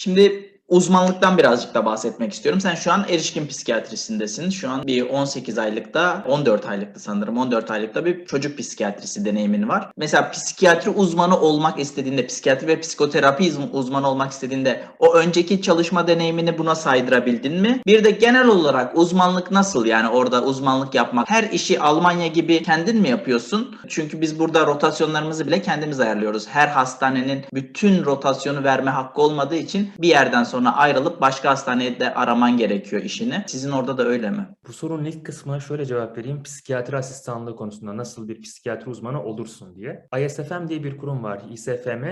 Şimdi uzmanlıktan birazcık da bahsetmek istiyorum. Sen şu an erişkin psikiyatrisindesin. Şu an bir 18 aylıkta, 14 aylıkta sanırım 14 aylıkta bir çocuk psikiyatrisi deneyimin var. Mesela psikiyatri uzmanı olmak istediğinde, psikiyatri ve psikoterapi uzmanı olmak istediğinde o önceki çalışma deneyimini buna saydırabildin mi? Bir de genel olarak uzmanlık nasıl? Yani orada uzmanlık yapmak. Her işi Almanya gibi kendin mi yapıyorsun? Çünkü biz burada rotasyonlarımızı bile kendimiz ayarlıyoruz. Her hastanenin bütün rotasyonu verme hakkı olmadığı için bir yerden sonra ayrılıp başka hastanede de araman gerekiyor işini. Sizin orada da öyle mi? Bu sorunun ilk kısmına şöyle cevap vereyim. Psikiyatri asistanlığı konusunda nasıl bir psikiyatri uzmanı olursun diye. ISFM diye bir kurum var. ISFM.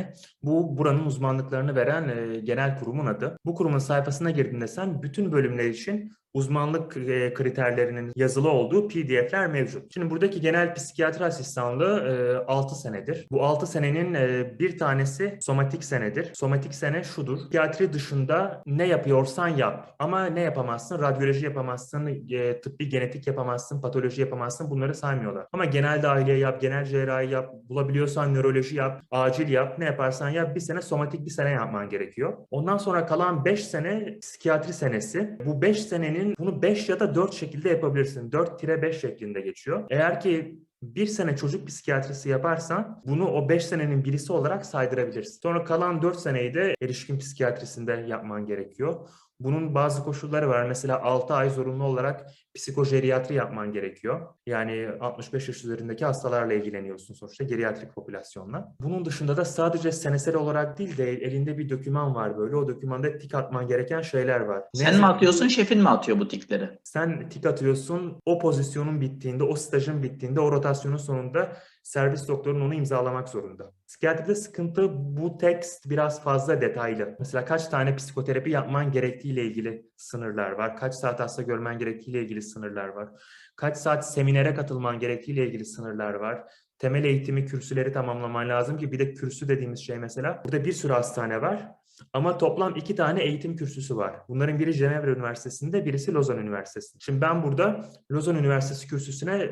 Bu buranın uzmanlıklarını veren e, genel kurumun adı. Bu kurumun sayfasına girdiğinde sen bütün bölümler için uzmanlık e, kriterlerinin yazılı olduğu PDF'ler mevcut. Şimdi buradaki genel psikiyatri asistanlığı e, 6 senedir. Bu 6 senenin e, bir tanesi somatik senedir. Somatik sene şudur. Psikiyatri dışında ne yapıyorsan yap. Ama ne yapamazsın? Radyoloji yapamazsın, e, tıbbi genetik yapamazsın, patoloji yapamazsın. Bunları saymıyorlar. Ama genel dahiliye yap, genel cerrahi yap, bulabiliyorsan nöroloji yap, acil yap, ne yaparsan yap. Bir sene somatik bir sene yapman gerekiyor. Ondan sonra kalan 5 sene psikiyatri senesi. Bu 5 senenin bunu 5 ya da 4 şekilde yapabilirsin. 4-5 şeklinde geçiyor. Eğer ki bir sene çocuk psikiyatrisi yaparsan bunu o 5 senenin birisi olarak saydırabilirsin. Sonra kalan 4 seneyi de erişkin psikiyatrisinde yapman gerekiyor. Bunun bazı koşulları var. Mesela 6 ay zorunlu olarak psikojeriatri yapman gerekiyor. Yani 65 yaş üzerindeki hastalarla ilgileniyorsun sonuçta geriatrik popülasyonla. Bunun dışında da sadece senesel olarak değil de elinde bir doküman var böyle. O dokümanda tik atman gereken şeyler var. Sen mi yazık- atıyorsun, şefin mi atıyor bu tikleri? sen tik atıyorsun, o pozisyonun bittiğinde, o stajın bittiğinde, o rotasyonun sonunda servis doktorun onu imzalamak zorunda. Psikiyatride sıkıntı bu tekst biraz fazla detaylı. Mesela kaç tane psikoterapi yapman gerektiğiyle ilgili sınırlar var. Kaç saat hasta görmen gerektiğiyle ilgili sınırlar var. Kaç saat seminere katılman gerektiğiyle ilgili sınırlar var. Temel eğitimi, kürsüleri tamamlaman lazım ki bir de kürsü dediğimiz şey mesela. Burada bir sürü hastane var. Ama toplam iki tane eğitim kürsüsü var. Bunların biri Cenevre Üniversitesi'nde, birisi Lozan Üniversitesi'nde. Şimdi ben burada Lozan Üniversitesi kürsüsüne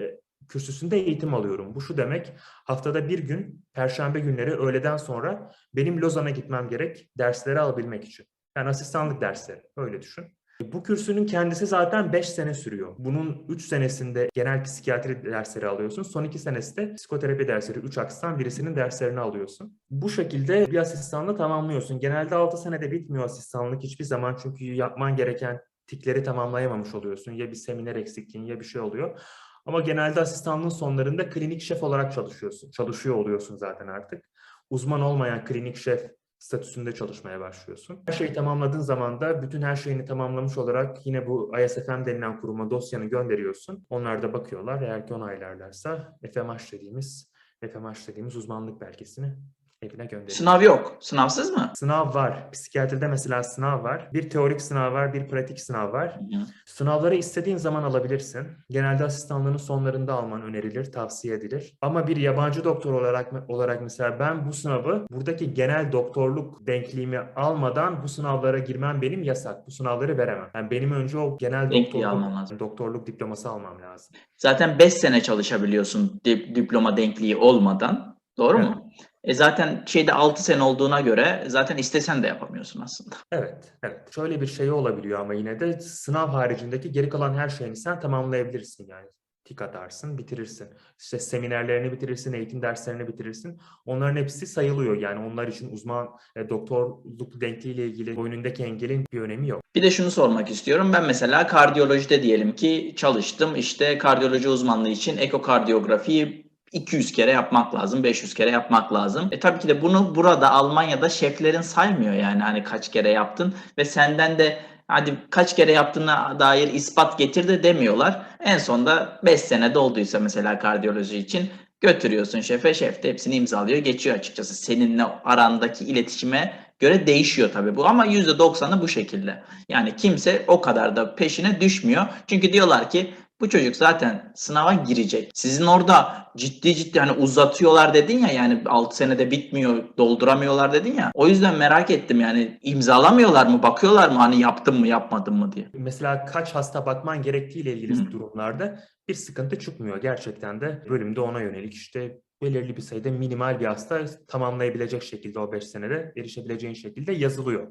kürsüsünde eğitim alıyorum. Bu şu demek, haftada bir gün, perşembe günleri öğleden sonra benim Lozan'a gitmem gerek dersleri alabilmek için. Yani asistanlık dersleri, öyle düşün. Bu kürsünün kendisi zaten 5 sene sürüyor. Bunun 3 senesinde genel psikiyatri dersleri alıyorsun. Son 2 senesi de psikoterapi dersleri. 3 akstan birisinin derslerini alıyorsun. Bu şekilde bir asistanlığı tamamlıyorsun. Genelde 6 senede bitmiyor asistanlık hiçbir zaman. Çünkü yapman gereken tikleri tamamlayamamış oluyorsun. Ya bir seminer eksikliğin ya bir şey oluyor. Ama genelde asistanlığın sonlarında klinik şef olarak çalışıyorsun. Çalışıyor oluyorsun zaten artık. Uzman olmayan klinik şef statüsünde çalışmaya başlıyorsun. Her şeyi tamamladığın zaman da bütün her şeyini tamamlamış olarak yine bu ISFM denilen kuruma dosyanı gönderiyorsun. Onlar da bakıyorlar. Eğer ki onaylarlarsa FMH dediğimiz FMH dediğimiz uzmanlık belgesini evine gönderiyor. Sınav yok. Sınavsız mı? Sınav var. Psikiyatride mesela sınav var. Bir teorik sınav var, bir pratik sınav var. Hı. Sınavları istediğin zaman alabilirsin. Genelde asistanlığının sonlarında alman önerilir, tavsiye edilir. Ama bir yabancı doktor olarak olarak mesela ben bu sınavı buradaki genel doktorluk denkliğimi almadan bu sınavlara girmem benim yasak. Bu sınavları veremem. Yani benim önce o genel Denkliği alman lazım. doktorluk, doktorluk diploması almam lazım. Zaten 5 sene çalışabiliyorsun dip- diploma denkliği olmadan. Doğru Evet. mu? E zaten şeyde 6 sene olduğuna göre zaten istesen de yapamıyorsun aslında. Evet, evet. Şöyle bir şey olabiliyor ama yine de sınav haricindeki geri kalan her şeyini sen tamamlayabilirsin yani. Tik atarsın, bitirirsin. İşte seminerlerini bitirirsin, eğitim derslerini bitirirsin. Onların hepsi sayılıyor. Yani onlar için uzman e, doktorluk denkliğiyle ilgili boynundaki engelin bir önemi yok. Bir de şunu sormak istiyorum. Ben mesela kardiyolojide diyelim ki çalıştım. İşte kardiyoloji uzmanlığı için ekokardiyografiyi 200 kere yapmak lazım, 500 kere yapmak lazım. E tabii ki de bunu burada Almanya'da şeflerin saymıyor yani hani kaç kere yaptın ve senden de hadi kaç kere yaptığına dair ispat getir de demiyorlar. En sonda 5 sene dolduysa mesela kardiyoloji için götürüyorsun şefe, şef de hepsini imzalıyor, geçiyor açıkçası. Seninle arandaki iletişime göre değişiyor tabii bu ama %90'ı bu şekilde. Yani kimse o kadar da peşine düşmüyor. Çünkü diyorlar ki bu çocuk zaten sınava girecek. Sizin orada ciddi ciddi hani uzatıyorlar dedin ya yani 6 senede bitmiyor, dolduramıyorlar dedin ya. O yüzden merak ettim yani imzalamıyorlar mı, bakıyorlar mı hani yaptım mı, yapmadım mı diye. Mesela kaç hasta bakman gerektiğiyle ilgili Hı. durumlarda bir sıkıntı çıkmıyor. Gerçekten de bölümde ona yönelik işte belirli bir sayıda minimal bir hasta tamamlayabilecek şekilde o 5 senede erişebileceğin şekilde yazılıyor.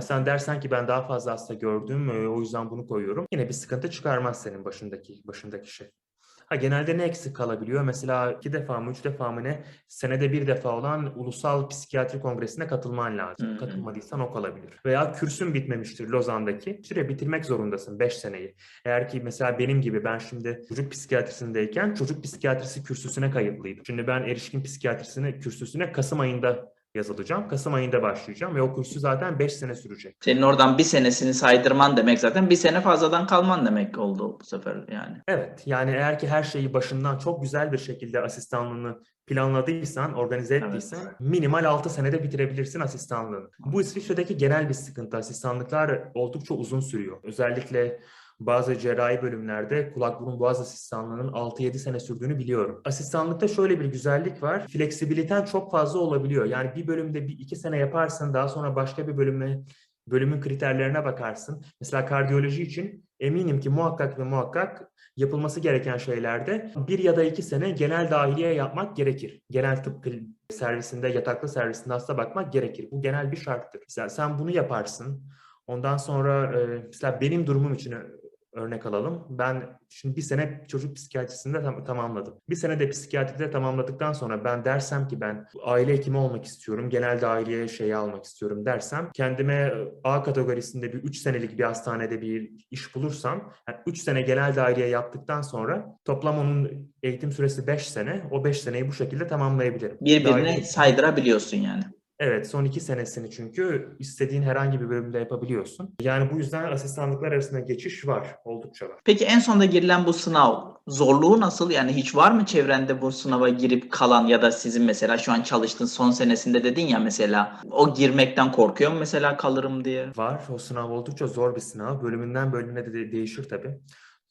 Sen dersen ki ben daha fazla hasta gördüm o yüzden bunu koyuyorum. Yine bir sıkıntı çıkarmaz senin başındaki başındaki şey. Ha genelde ne eksik kalabiliyor? Mesela iki defa mı üç defa mı ne senede bir defa olan Ulusal Psikiyatri Kongresi'ne katılman lazım. Hı hı. Katılmadıysan o kalabilir. Veya kürsün bitmemiştir Lozan'daki. Süre bitirmek zorundasın 5 seneyi. Eğer ki mesela benim gibi ben şimdi çocuk psikiyatrisindeyken çocuk psikiyatrisi kürsüsüne kayıtlıydım. Şimdi ben erişkin psikiyatrisine kürsüsüne Kasım ayında yazılacağım. Kasım ayında başlayacağım ve o kürsü zaten 5 sene sürecek. Senin oradan bir senesini saydırman demek zaten bir sene fazladan kalman demek oldu bu sefer yani. Evet, yani eğer ki her şeyi başından çok güzel bir şekilde asistanlığını planladıysan, organize Evet. ettiysen minimal 6 senede bitirebilirsin asistanlığını. Bu İsviçre'deki genel bir sıkıntı. Asistanlıklar oldukça uzun sürüyor. Özellikle bazı cerrahi bölümlerde kulak burun boğaz asistanlığının 6-7 sene sürdüğünü biliyorum. Asistanlıkta şöyle bir güzellik var. Fleksibiliten çok fazla olabiliyor. Yani bir bölümde bir iki sene yaparsın, daha sonra başka bir bölüme bölümün kriterlerine bakarsın. Mesela kardiyoloji için eminim ki muhakkak ve muhakkak yapılması gereken şeylerde bir ya da iki sene genel dahiliye yapmak gerekir. Genel tıp servisinde, yataklı servisinde hasta bakmak gerekir. Bu genel bir şarttır. Mesela sen bunu yaparsın. Ondan sonra e, mesela benim durumum için örnek alalım. Ben şimdi bir sene çocuk psikiyatrisinde tam- tamamladım. Bir sene de psikiyatride tamamladıktan sonra ben dersem ki ben aile hekimi olmak istiyorum, genel dahiliye şeyi almak istiyorum dersem kendime e, A kategorisinde bir 3 senelik bir hastanede bir iş bulursam yani 3 sene genel dahiliye yaptıktan sonra toplam onun eğitim süresi 5 sene. O 5 seneyi bu şekilde tamamlayabilirim. Birbirine Dahiliye- saydırabiliyorsun yani. Evet, son iki senesini çünkü istediğin herhangi bir bölümde yapabiliyorsun. Yani bu yüzden asistanlıklar arasında geçiş var, oldukça var. Peki en sonda girilen bu sınav zorluğu nasıl? Yani hiç var mı çevrende bu sınava girip kalan ya da sizin mesela şu an çalıştığın son senesinde dedin ya mesela o girmekten korkuyor mu mesela kalırım diye? Var, o sınav oldukça zor bir sınav. Bölümünden bölümüne de de- değişir tabii.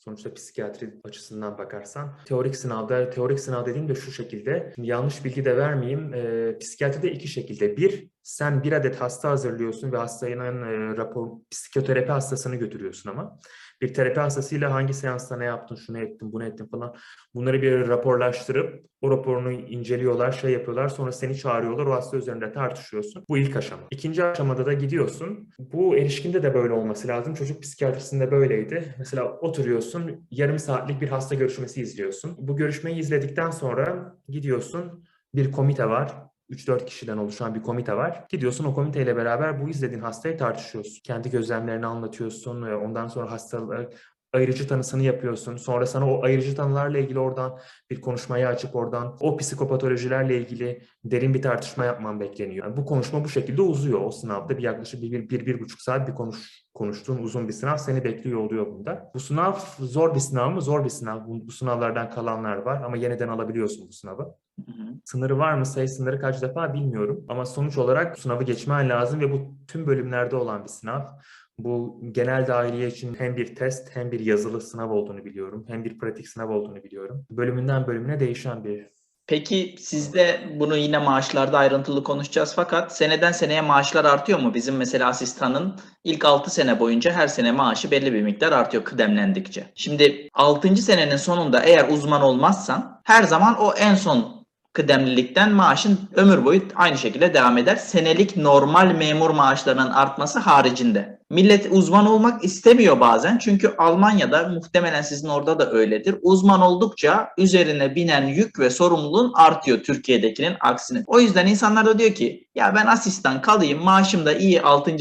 Sonuçta psikiyatri açısından bakarsan. Teorik sınavda, teorik sınav dediğim de şu şekilde. Yanlış bilgi de vermeyeyim. Ee, psikiyatride iki şekilde. Bir, sen bir adet hasta hazırlıyorsun ve hastanın e, rapor, psikoterapi hastasını götürüyorsun ama. Bir terapi hastasıyla hangi seansta ne yaptın, şunu ettin, bunu ettin falan. Bunları bir raporlaştırıp o raporunu inceliyorlar, şey yapıyorlar. Sonra seni çağırıyorlar, o hasta üzerinde tartışıyorsun. Bu ilk aşama. İkinci aşamada da gidiyorsun. Bu erişkinde de böyle olması lazım. Çocuk psikiyatrisinde böyleydi. Mesela oturuyorsun, yarım saatlik bir hasta görüşmesi izliyorsun. Bu görüşmeyi izledikten sonra gidiyorsun, bir komite var. 3-4 kişiden oluşan bir komite var. Gidiyorsun o komiteyle beraber bu izlediğin hastayı tartışıyorsun. Kendi gözlemlerini anlatıyorsun. ve Ondan sonra hastalığı ayırıcı tanısını yapıyorsun. Sonra sana o ayırıcı tanılarla ilgili oradan bir konuşmayı açıp oradan o psikopatolojilerle ilgili derin bir tartışma yapman bekleniyor. Yani bu konuşma bu şekilde uzuyor o sınavda. Bir yaklaşık bir, bir, bir, bir buçuk saat bir konuş, konuştuğun uzun bir sınav seni bekliyor oluyor bunda. Bu sınav zor bir sınav mı? Zor bir sınav. Bu, bu sınavlardan kalanlar var ama yeniden alabiliyorsun bu sınavı. Hı hı. Sınırı var mı? Sayı sınırı kaç defa bilmiyorum. Ama sonuç olarak sınavı geçmen lazım ve bu tüm bölümlerde olan bir sınav. Bu genel dahiliye için hem bir test hem bir yazılı sınav olduğunu biliyorum. Hem bir pratik sınav olduğunu biliyorum. Bölümünden bölümüne değişen bir Peki sizde bunu yine maaşlarda ayrıntılı konuşacağız fakat seneden seneye maaşlar artıyor mu? Bizim mesela asistanın ilk 6 sene boyunca her sene maaşı belli bir miktar artıyor kıdemlendikçe. Şimdi 6. senenin sonunda eğer uzman olmazsan her zaman o en son kıdemlilikten maaşın ömür boyu aynı şekilde devam eder. Senelik normal memur maaşlarının artması haricinde. Millet uzman olmak istemiyor bazen çünkü Almanya'da muhtemelen sizin orada da öyledir. Uzman oldukça üzerine binen yük ve sorumluluğun artıyor Türkiye'dekinin aksine. O yüzden insanlar da diyor ki ya ben asistan kalayım maaşım da iyi 6.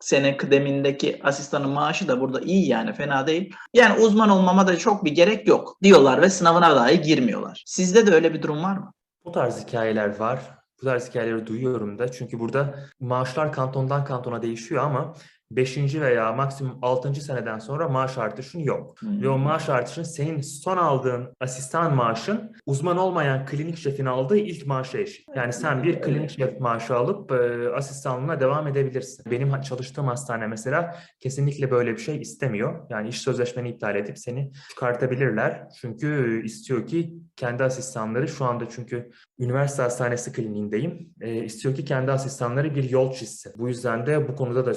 sene kıdemindeki asistanın maaşı da burada iyi yani fena değil. Yani uzman olmama da çok bir gerek yok diyorlar ve sınavına dahi girmiyorlar. Sizde de öyle bir durum var mı? Bu tarz hikayeler var. Bu tarz hikayeleri duyuyorum da. Çünkü burada maaşlar kantondan kantona değişiyor ama 5. veya maksimum 6. seneden sonra maaş artışın yok. Hmm. Ve o maaş artışın senin son aldığın asistan maaşın uzman olmayan klinik şefin aldığı ilk maaşa eşit. Yani sen bir klinik şef maaşı alıp e, asistanlığına devam edebilirsin. Benim çalıştığım hastane mesela kesinlikle böyle bir şey istemiyor. Yani iş sözleşmeni iptal edip seni çıkartabilirler. Çünkü istiyor ki kendi asistanları şu anda çünkü üniversite hastanesi kliniğindeyim. E, istiyor ki kendi asistanları bir yol çizsin. Bu yüzden de bu konuda da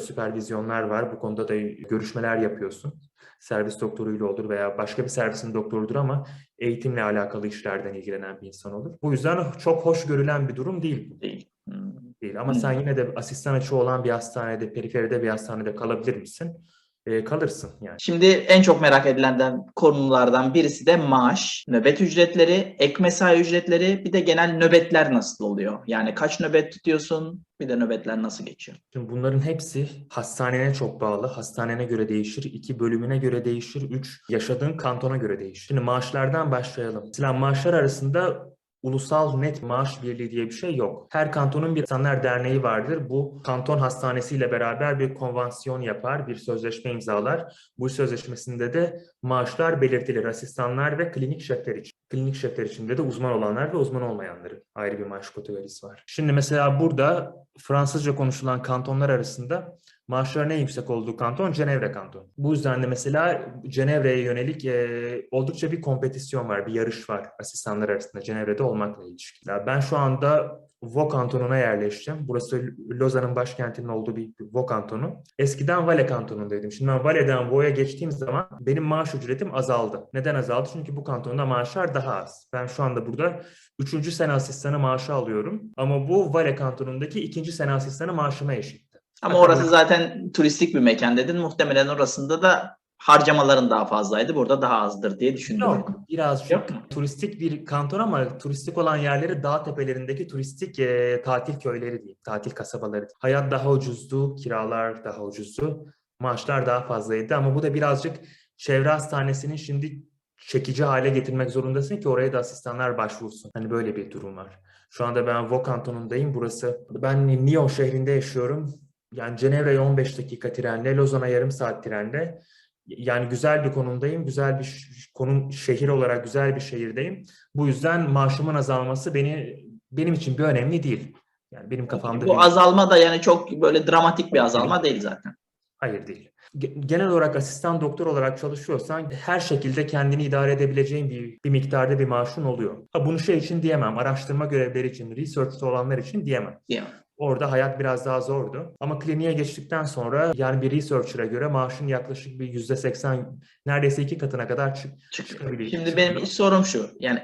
süpervizyonlar var. Bu konuda da görüşmeler yapıyorsun. servis doktoruyla olur veya başka bir servisin doktorudur ama eğitimle alakalı işlerden ilgilenen bir insan olur. Bu yüzden çok hoş görülen bir durum değil. Değil. Hmm. Değil. Ama Hı. sen yine de asistan açığı olan bir hastanede, periferide bir hastanede kalabilir misin? Ee, kalırsın yani. Şimdi en çok merak edilen konulardan birisi de maaş, nöbet ücretleri, ek mesai ücretleri, bir de genel nöbetler nasıl oluyor? Yani kaç nöbet tutuyorsun, bir de nöbetler nasıl geçiyor? Şimdi bunların hepsi hastanene çok bağlı. Hastanene göre değişir. iki bölümüne göre değişir. Üç, yaşadığın kantona göre değişir. Şimdi maaşlardan başlayalım. Mesela maaşlar arasında ulusal net maaş birliği diye bir şey yok. Her kantonun bir insanlar derneği vardır. Bu kanton hastanesiyle beraber bir konvansiyon yapar, bir sözleşme imzalar. Bu sözleşmesinde de maaşlar belirtilir asistanlar ve klinik şefler için. Klinik şefler içinde de uzman olanlar ve uzman olmayanların ayrı bir maaş kategorisi var. Şimdi mesela burada Fransızca konuşulan kantonlar arasında maaşların en yüksek olduğu kanton Cenevre kanton. Bu yüzden de mesela Cenevre'ye yönelik e, oldukça bir kompetisyon var, bir yarış var asistanlar arasında Cenevre'de olmakla ilişkili. Ben şu anda Vaud kantonuna yerleştim. Burası Lozan'ın başkentinin olduğu bir Vaud kantonu. Eskiden Valais kantonundaydım. Şimdi ben Valais'den Vaud'a geçtiğim zaman benim maaş ücretim azaldı. Neden azaldı? Çünkü bu kantonda maaşlar daha az. Ben şu anda burada üçüncü sene asistanı maaşı alıyorum. Ama bu Valais kantonundaki ikinci sene asistanı maaşıma eşitti. Ama orası zaten turistik bir mekan dedin. Muhtemelen orasında da harcamaların daha fazlaydı. Burada daha azdır diye düşündüm. Yok, birazcık Yok mu? turistik bir kanton ama turistik olan yerleri dağ tepelerindeki turistik e, tatil köyleri diyeyim, tatil kasabaları. Hayat daha ucuzdu, kiralar daha ucuzdu, maaşlar daha fazlaydı ama bu da birazcık çevre hastanesinin şimdi çekici hale getirmek zorundasın ki oraya da asistanlar başvursun. Hani böyle bir durum var. Şu anda ben Vaud kantonundayım. Burası ben Lyon şehrinde yaşıyorum. Yani Cenevre'ye 15 dakika trenle, Lozan'a yarım saat trenle. Yani güzel bir konumdayım. Güzel bir konum şehir olarak güzel bir şehirdeyim. Bu yüzden maaşımın azalması beni benim için bir önemli değil. Yani benim kafamda Bu bir- azalma da yani çok böyle dramatik bir azalma değil zaten. Hayır değil. Ge- Genel olarak asistan doktor olarak çalışıyorsan her şekilde kendini idare edebileceğin bir, bir miktarda bir maaşın oluyor. Ha, bunu şey için diyemem. Araştırma görevleri için, research'ta olanlar için diyemem. Diyemem. Orada hayat biraz daha zordu. Ama kliniğe geçtikten sonra yani bir researcher'a göre maaşın yaklaşık bir yüzde seksen, neredeyse iki katına kadar çık çıkabiliyor. Şimdi benim ilk sorum şu. Yani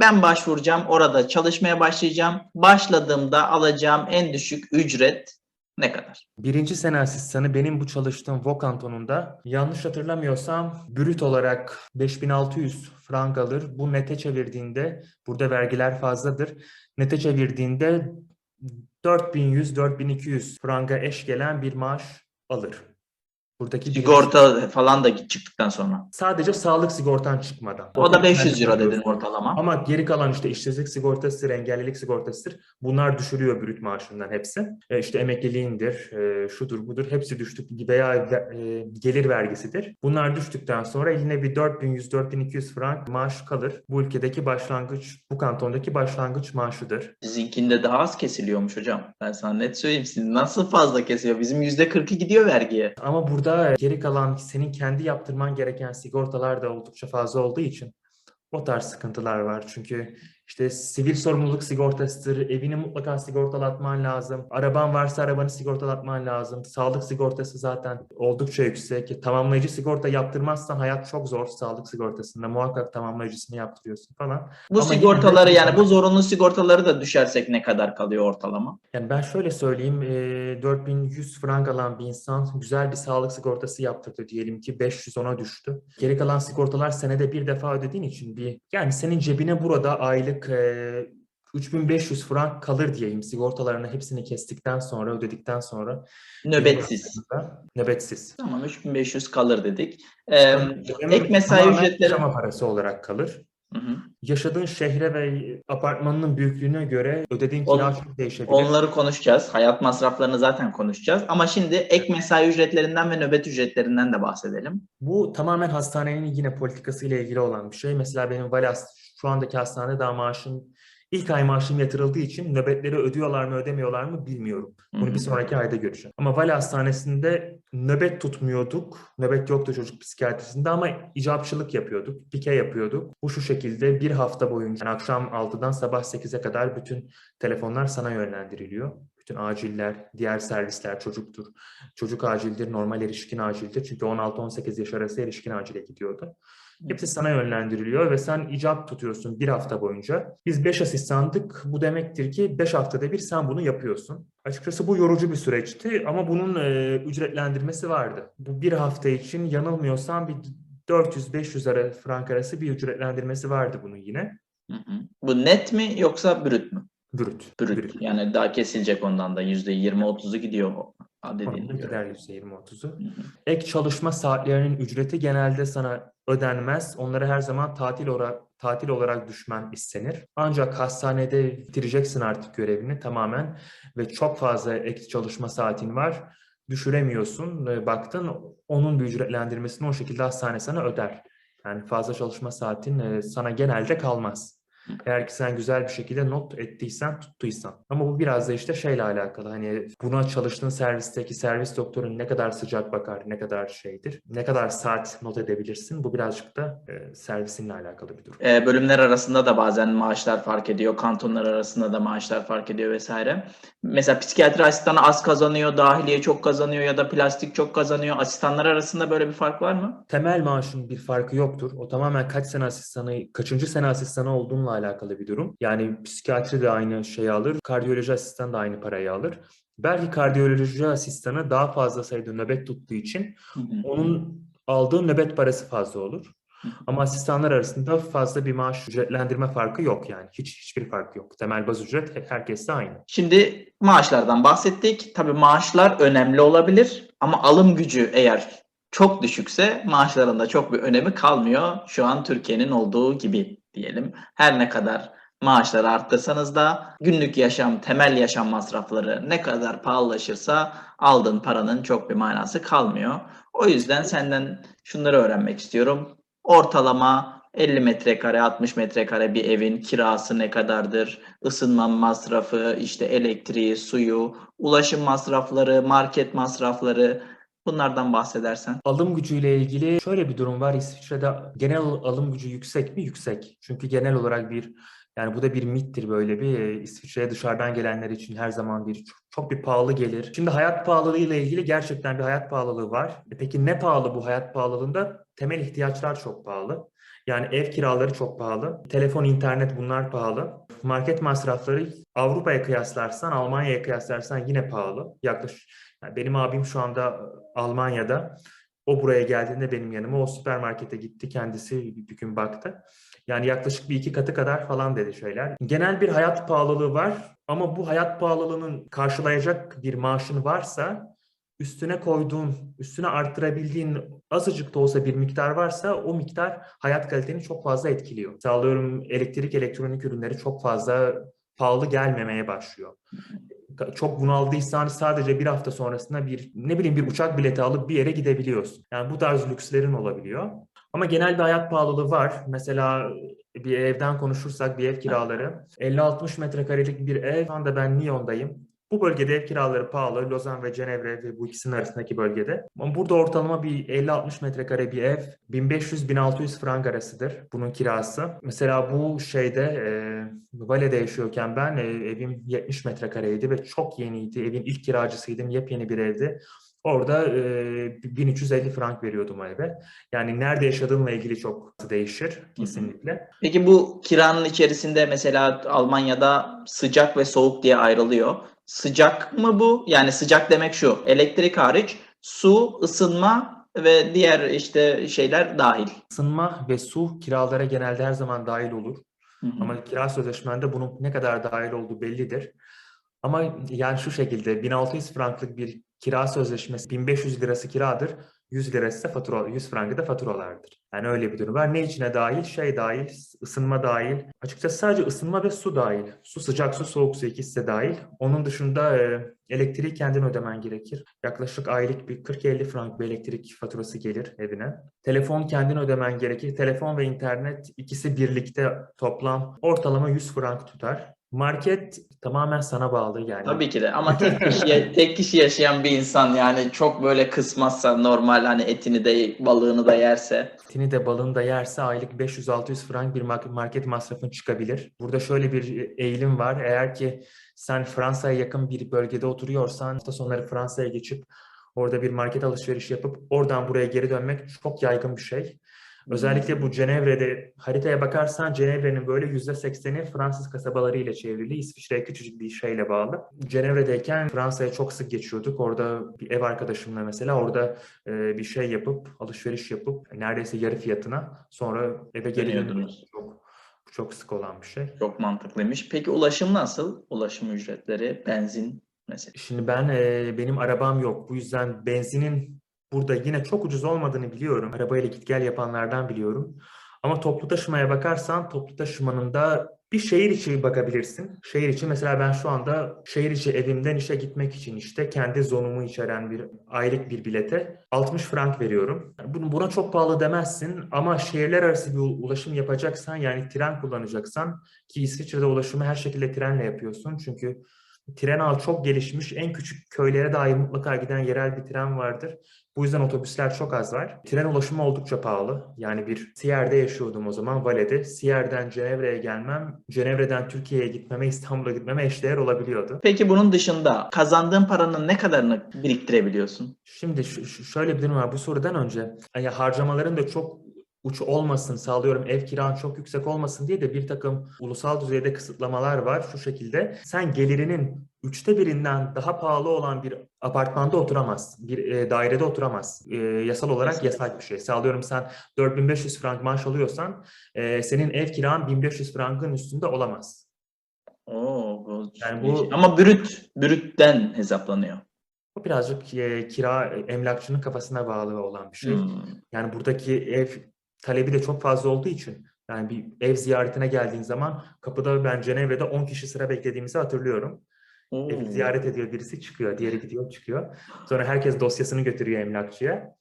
ben başvuracağım, orada çalışmaya başlayacağım. Başladığımda alacağım en düşük ücret ne kadar? Birinci sene asistanı benim bu çalıştığım Vaud kantonunda yanlış hatırlamıyorsam brüt olarak 5600 frank alır. Bu nete çevirdiğinde burada vergiler fazladır. Nete çevirdiğinde 4100-4200 franga eş gelen bir maaş alır. Buradaki birinci- Sigorta falan da çıktıktan sonra. sadece sağlık sigortan çıkmadan. O da 500 euro Kendi dedin ortalama. Ama geri kalan işte işsizlik sigortasıdır, engellilik sigortasıdır. Bunlar düşürüyor brüt maaşından hepsi. E işte emekliliğindir, e, şudur budur hepsi düştük veya e, gelir vergisidir. Bunlar düştükten sonra eline bir 4100-4200 frank maaş kalır. Bu ülkedeki başlangıç, bu kantondaki başlangıç maaşıdır. Sizinkinde daha az kesiliyormuş hocam. Ben sana net söyleyeyim. Sizin nasıl fazla kesiyor? Bizim %40'ı gidiyor vergiye. Ama burada geri kalan senin kendi yaptırman gereken sigortalar da oldukça fazla olduğu için o tarz sıkıntılar var. Çünkü işte sivil sorumluluk sigortasıdır, evini mutlaka sigortalatman lazım. Araban varsa arabanı sigortalatman lazım. Sağlık sigortası zaten oldukça yüksek. Tamamlayıcı sigorta yaptırmazsan hayat çok zor sağlık sigortasında. Muhakkak tamamlayıcısını yaptırıyorsun falan. Bu Ama sigortaları yani bu zorunlu sigortaları da düşersek ne kadar kalıyor ortalama? Yani ben şöyle söyleyeyim, e, 4100 frank alan bir insan güzel bir sağlık sigortası yaptırdı diyelim ki 510'a düştü. Geri kalan sigortalar senede bir defa ödediğin için bir yani senin cebine burada aylık e, 3500 frank kalır diyeyim sigortalarını hepsini kestikten sonra ödedikten sonra. Nöbetsiz. Nöbetsiz. Tamam 3500 kalır dedik. Ee, ek mesai ücretleri. yaşama parası olarak kalır. Hı hı. Yaşadığın şehre ve apartmanının büyüklüğüne göre ödediğin kira çok değişebilir. Onları konuşacağız. Hayat masraflarını zaten konuşacağız. Ama şimdi ek mesai ücretlerinden ve nöbet ücretlerinden de bahsedelim. Bu tamamen hastanenin yine politikası ile ilgili olan bir şey. Mesela benim Valas şu andaki hastanede daha maaşım ilk ay maaşım yatırıldığı için nöbetleri ödüyorlar mı ödemiyorlar mı bilmiyorum. Bunu bir sonraki ayda göreceğim. Ama Vali Hastanesi'nde nöbet tutmuyorduk. Nöbet yoktu çocuk psikiyatrisinde ama icapçılık yapıyorduk. Pike yapıyorduk. Bu şu şekilde bir hafta boyunca yani akşam 6'dan sabah 8'e kadar bütün telefonlar sana yönlendiriliyor. bütün aciller, diğer servisler çocuktur. Çocuk acildir, normal erişkin acildir. Çünkü 16-18 yaş arası erişkin acile gidiyordu. Hepsi sana yönlendiriliyor ve sen icap tutuyorsun bir hafta boyunca. Biz 5 asistandık. Bu demektir ki 5 haftada bir sen bunu yapıyorsun. Açıkçası bu yorucu bir süreçti ama bunun e, ücretlendirmesi vardı. Bu bir hafta için yanılmıyorsam bir 400-500 ara, frank arası bir ücretlendirmesi vardı bunun yine. Hı hı. Bu net mi yoksa brüt mü? Brüt. Brüt. Yani daha kesilecek ondan da %20-30'u gidiyor Onun gider %20-30'u. Hı hı. Ek çalışma saatlerinin ücreti genelde sana ödenmez. Onları her zaman tatil olarak tatil olarak düşmen istenir. Ancak hastanede bitireceksin artık görevini tamamen ve çok fazla ek çalışma saatin var. Düşüremiyorsun. Baktın onun bir ücretlendirmesini o şekilde hastane sana öder. Yani fazla çalışma saatin e, sana genelde kalmaz. Eğer ki sen güzel bir şekilde not ettiysen, tuttuysan. Ama bu biraz da işte şeyle alakalı. Hani buna çalıştığın servisteki servis doktorun ne kadar sıcak bakar, ne kadar şeydir, ne kadar saat not edebilirsin. Bu birazcık da e, servisinle alakalı bir durum. E, bölümler arasında da bazen maaşlar fark ediyor. Kantonlar arasında da maaşlar fark ediyor vesaire. Mesela psikiyatri asistanı az kazanıyor, dahiliye çok kazanıyor ya da plastik çok kazanıyor. Asistanlar arasında böyle bir fark var mı? Temel maaşın bir farkı yoktur. O tamamen kaç sene asistanı, kaçıncı sene asistanı olduğunla alakalı bir durum. Yani psikiyatri de aynı şeyi alır, kardiyoloji asistanı da aynı parayı alır. Belki kardiyoloji asistanı daha fazla sayıda nöbet tuttuğu için Hı hı. onun aldığı nöbet parası fazla olur. Ama asistanlar arasında fazla bir maaş ücretlendirme farkı yok yani. Hiç hiçbir fark yok. Temel baz ücret he- herkeste aynı. Şimdi maaşlardan bahsettik. Tabii maaşlar önemli olabilir ama alım gücü eğer çok düşükse maaşlarında çok bir önemi kalmıyor. Şu an Türkiye'nin olduğu gibi diyelim. Her ne kadar maaşları arttırsanız da günlük yaşam, temel yaşam masrafları ne kadar pahalılaşırsa aldığın paranın çok bir manası kalmıyor. O yüzden senden şunları öğrenmek istiyorum. Ortalama 50 metrekare, 60 metrekare bir evin kirası ne kadardır? Isınma masrafı, işte elektriği, suyu, ulaşım masrafları, market masrafları bunlardan bahsedersen. Alım gücüyle ilgili şöyle bir durum var. İsviçre'de genel alım gücü yüksek mi? Yüksek. Çünkü genel olarak bir yani bu da bir mittir böyle bir İsviçre'ye dışarıdan gelenler için her zaman bir çok bir pahalı gelir. Şimdi hayat pahalılığı ile ilgili gerçekten bir hayat pahalılığı var. E peki ne pahalı bu hayat pahalılığında? Temel ihtiyaçlar çok pahalı. Yani ev kiraları çok pahalı. Telefon, internet bunlar pahalı. Market masrafları Avrupa'ya kıyaslarsan, Almanya'ya kıyaslarsan yine pahalı. Yaklaşık yani benim abim şu anda Almanya'da. O buraya geldiğinde benim yanıma o süpermarkete gitti. Kendisi bir gün baktı. Yani yaklaşık bir iki katı kadar falan dedi şeyler. Genel bir hayat pahalılığı var ama bu hayat pahalılığının karşılayacak bir maaşın varsa üstüne koyduğun, üstüne arttırabildiğin azıcık da olsa bir miktar varsa o miktar hayat kaliteni çok fazla etkiliyor. Sağlıyorum elektrik, elektronik ürünleri çok fazla pahalı gelmemeye başlıyor çok bunaldıysan sadece bir hafta sonrasında bir ne bileyim bir uçak bileti alıp bir yere gidebiliyorsun. Yani bu tarz lükslerin olabiliyor. Ama genel bir hayat pahalılığı var. Mesela bir evden konuşursak bir ev kiraları 50-60 metrekarelik bir ev. Şu anda ben Lyon'dayım. Bu bölgede ev kiraları pahalı. Lozan ve Cenevre ve bu ikisinin arasındaki bölgede. Ama burada ortalama bir 50-60 metrekare bir ev 1500-1600 frank arasıdır bunun kirası. Mesela bu şeyde e, Vale'de yaşıyorken ben e, evim 70 metrekareydi ve çok yeniydi. Evin ilk kiracısıydım. Yepyeni bir evdi. Orada e, 1350 frank veriyordum eve. Yani nerede yaşadığınla ilgili çok değişir kesinlikle. Peki bu kiranın içerisinde mesela Almanya'da sıcak ve soğuk diye ayrılıyor. Sıcak mı bu? Yani sıcak demek şu. Elektrik hariç su, ısınma ve diğer işte şeyler dahil. Isınma ve su kiralara genelde her zaman dahil olur. Hı hı. Ama kira sözleşmende bunun ne kadar dahil olduğu bellidir. Ama yani şu şekilde 1600 franklık bir kira sözleşmesi 1500 lirası kiradır. 100 lirası da fatura, 100 frankı da faturalardır. Yani öyle bir durum var. Ne içine dahil? Şey dahil, ısınma dahil. Açıkçası sadece ısınma ve su dahil. Su sıcak su, soğuk su ikisi de dahil. Onun dışında e, elektriği kendin ödemen gerekir. Yaklaşık aylık bir 40-50 frank bir elektrik faturası gelir evine. Telefon kendin ödemen gerekir. Telefon ve internet ikisi birlikte toplam ortalama 100 frank tutar. Market tamamen sana bağlı yani. Tabii ki de ama tek kişi, tek kişi yaşayan bir insan yani çok böyle kısmazsa normal hani etini de balığını da yerse. Etini de balını da yerse aylık 500-600 frank bir mark- market masrafın çıkabilir. Burada şöyle bir eğilim var. Eğer ki sen Fransa'ya yakın bir bölgede oturuyorsan hafta sonları Fransa'ya geçip orada bir market alışverişi yapıp oradan buraya geri dönmek çok yaygın bir şey. Özellikle bu Cenevre'de haritaya bakarsan Cenevre'nin böyle %80'i Fransız kasabalarıyla çevrili. İsviçre küçücük bir şeyle bağlı. Cenevre'deyken Fransa'ya çok sık geçiyorduk. Orada bir ev arkadaşımla mesela orada e, bir şey yapıp alışveriş yapıp neredeyse yarı fiyatına sonra eve geri. Çok, çok sık olan bir şey. Çok mantıklıymış. Peki ulaşım nasıl? Ulaşım ücretleri, benzin mesela. Şimdi ben e, benim arabam yok. Bu yüzden benzinin burada yine çok ucuz olmadığını biliyorum. Arabayla git gel yapanlardan biliyorum. Ama toplu taşımaya bakarsan toplu taşımanın da bir şehir içi bakabilirsin. Şehir içi mesela ben şu anda şehir içi evimden işe gitmek için işte kendi zonumu içeren bir aylık bir bilete 60 frank veriyorum. Bunu- Buna çok pahalı demezsin ama şehirler arası bir ulaşım yapacaksan yani tren kullanacaksan ki İsviçre'de ulaşımı her şekilde trenle yapıyorsun. Çünkü tren ağı çok gelişmiş. En küçük köylere dahi mutlaka giden yerel bir tren vardır. Bu yüzden otobüsler çok az var. Tren ulaşımı oldukça pahalı. Yani bir Sierre'de yaşıyordum o zaman Vale'de. Sierre'den Cenevre'ye gelmem, Cenevre'den Türkiye'ye gitmeme, İstanbul'a gitmeme eşdeğer olabiliyordu. Peki bunun dışında kazandığın paranın ne kadarını biriktirebiliyorsun? Şimdi şöyle bir durum var. Bu sorudan önce hani harcamaların da çok uç olmasın sağlıyorum ev kiran çok yüksek olmasın diye de bir takım ulusal düzeyde kısıtlamalar var şu şekilde. Sen gelirinin üçte birinden daha pahalı olan bir apartmanda oturamazsın. Bir e, dairede oturamazsın. E, yasal olarak yasak bir şey. Sağlıyorum sen 4500 frank maaş alıyorsan e, senin ev kiran 1500 frankın üstünde olamaz. Oo, bu Yani bu- değişik. ama brüt, brütten hesaplanıyor. Bu birazcık e, kira emlakçının kafasına bağlı olan bir şey. Hmm. Yani buradaki ev talebi de çok fazla olduğu için yani bir ev ziyaretine geldiğin zaman kapıda ben Cenevre'de 10 kişi sıra beklediğimizi hatırlıyorum. Oo. Evi ziyaret ediyor birisi çıkıyor, diğeri gidiyor çıkıyor. Sonra herkes dosyasını götürüyor emlakçıya.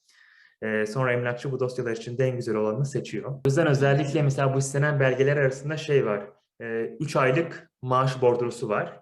Ee, sonra emlakçı bu dosyalar içinde en güzel olanını seçiyor. O yüzden özellikle mesela bu istenen belgeler arasında şey var. 3 aylık maaş bordrosu var.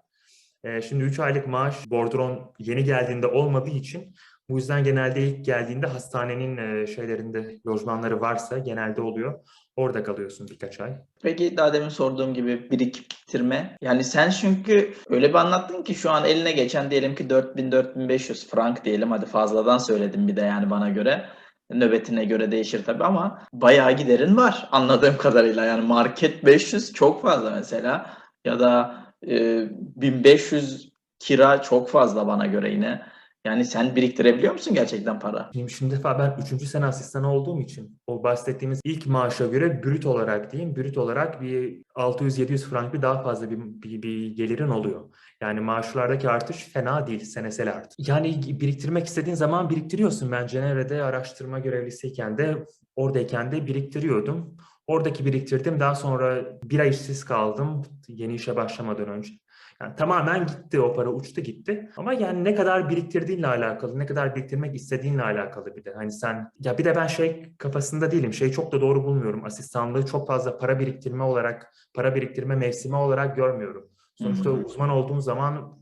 Ee, şimdi 3 aylık maaş bordron yeni geldiğinde olmadığı için bu yüzden genelde ilk geldiğinde hastanenin e, şeylerinde lojmanları varsa genelde oluyor. Orada kalıyorsun birkaç ay. Peki daha demin sorduğum gibi biriktirme. Yani sen çünkü öyle bir anlattın ki şu an eline geçen diyelim ki 4000-4500 frank diyelim. Hadi fazladan söyledim bir de yani bana göre. Nöbetine göre değişir tabii ama bayağı giderin var anladığım kadarıyla. Yani market 500 çok fazla mesela. Ya da e, 1500 kira çok fazla bana göre yine. Yani sen biriktirebiliyor musun gerçekten para? Şimdi, şimdi defa ben 3. sene asistanı olduğum için o bahsettiğimiz ilk maaşa göre brüt olarak diyeyim, brüt olarak bir 600-700 frank bir daha fazla bir, bir, bir gelirin oluyor. Yani maaşlardaki artış fena değil, senesel artış. Yani biriktirmek istediğin zaman biriktiriyorsun. Ben Cenevre'de araştırma görevlisiyken de oradayken de biriktiriyordum. Oradaki biriktirdim. Daha sonra bir ay işsiz kaldım yeni işe başlamadan önce. Yani tamamen gitti o para uçtu gitti. Ama yani ne kadar biriktirdiğinle alakalı, ne kadar biriktirmek istediğinle alakalı bir de. Hani sen ya bir de ben şey kafasında değilim. Şey çok da doğru bulmuyorum. Asistanlığı çok fazla para biriktirme olarak, para biriktirme mevsimi olarak görmüyorum. Sonuçta uzman olduğun zaman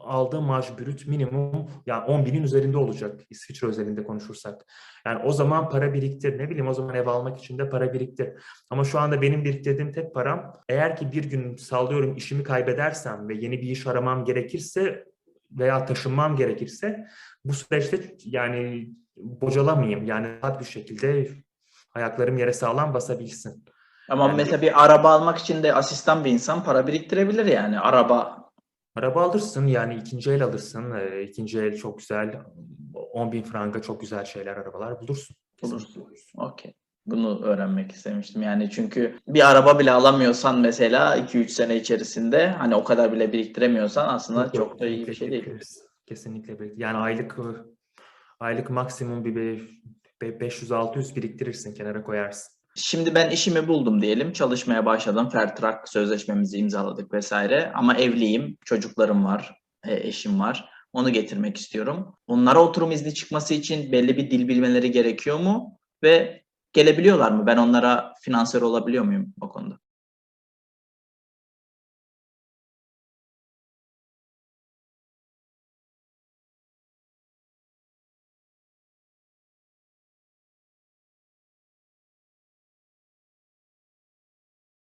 aldığın maaş brüt minimum yani 10 binin üzerinde olacak İsviçre özelinde konuşursak. Yani o zaman para biriktir. Ne bileyim o zaman ev almak için de para biriktir. Ama şu anda benim biriktirdiğim tek param eğer ki bir gün sallıyorum işimi kaybedersem ve yeni bir iş aramam gerekirse veya taşınmam gerekirse bu süreçte yani bocalamayayım. Yani rahat bir şekilde ayaklarım yere sağlam basabilsin. Ama Yani- mesela bir araba almak için de asistan bir insan para biriktirebilir yani. Araba Araba alırsın yani ikinci el alırsın. Ee, ikinci el çok güzel 10 bin franka çok güzel şeyler arabalar bulursun. Bulursun. Okey. Bunu öğrenmek istemiştim. Yani çünkü bir araba bile alamıyorsan mesela 2-3 sene içerisinde hani o kadar bile biriktiremiyorsan aslında Yok, çok da iyi bir şey değil. Kesinlikle. Yani aylık e, aylık maksimum bir be- be- 500-600 biriktirirsin kenara koyarsın. Şimdi ben işimi buldum diyelim. Çalışmaya başladım. Fairtrack sözleşmemizi imzaladık vesaire. Ama evliyim. Çocuklarım var. e, Eşim var. Onu getirmek istiyorum. Onlara oturum izni çıkması için belli bir dil bilmeleri gerekiyor mu? Ve gelebiliyorlar mı? Ben onlara finansör olabiliyor muyum o konuda?